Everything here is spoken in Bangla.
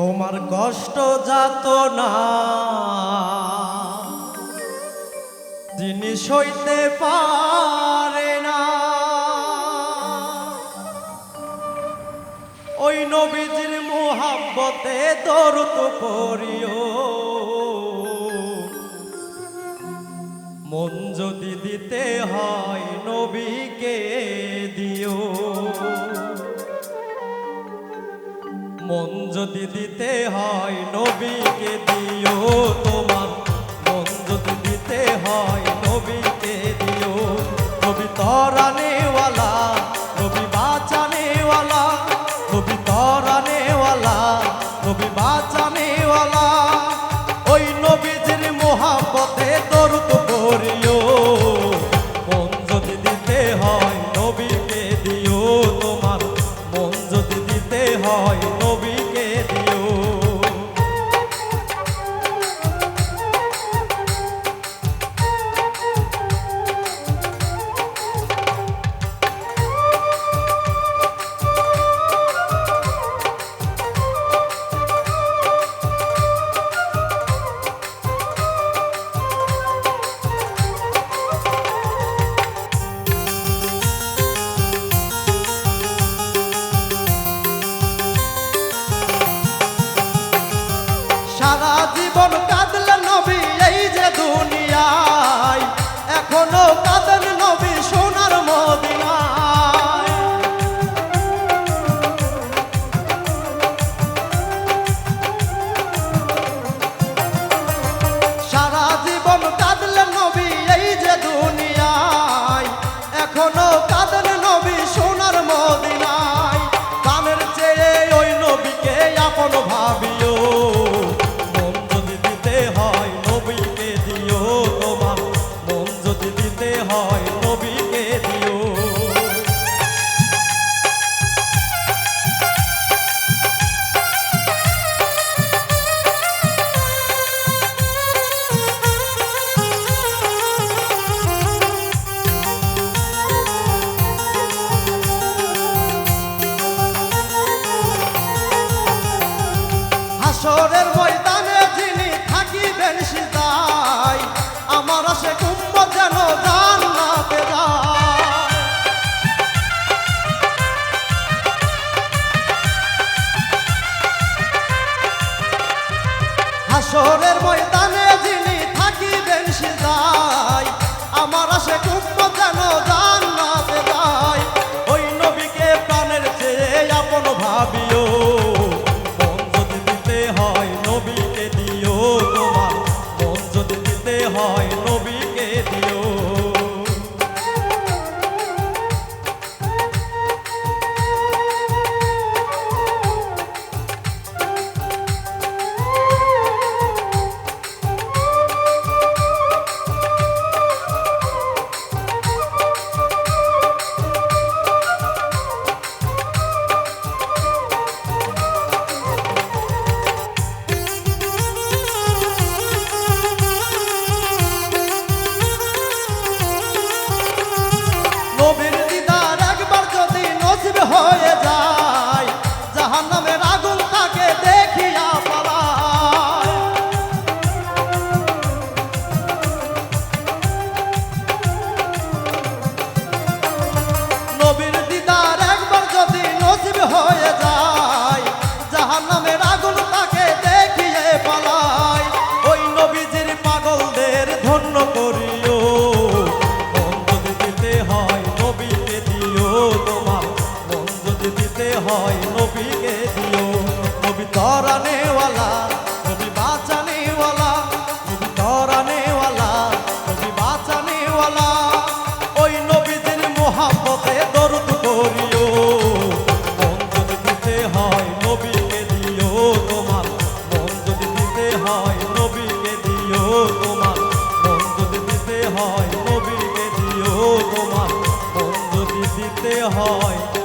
তোমার কষ্ট যাত না। যিনি সইতে পারে না। ওই নবীজির মোহাব্বতে দরুত পড়িও। মন যদি দিতে হয় নবীকে দিও। মন যদি দিতে হয়, নবীকে দিও তোমার। মন যদি দিতে হয়, নবীকে দিও। নবী তরানেওয়ালা, নবী বাঁচানেওয়ালা। নবী তরানেওয়ালা, নবী বাঁচা হয় নবীকে ময়দান যায় আমার আশে কুম্ভ তোমার। মন যদি দিতে হয় নবীকে দিও তোমার। মন যদি দিতে হয়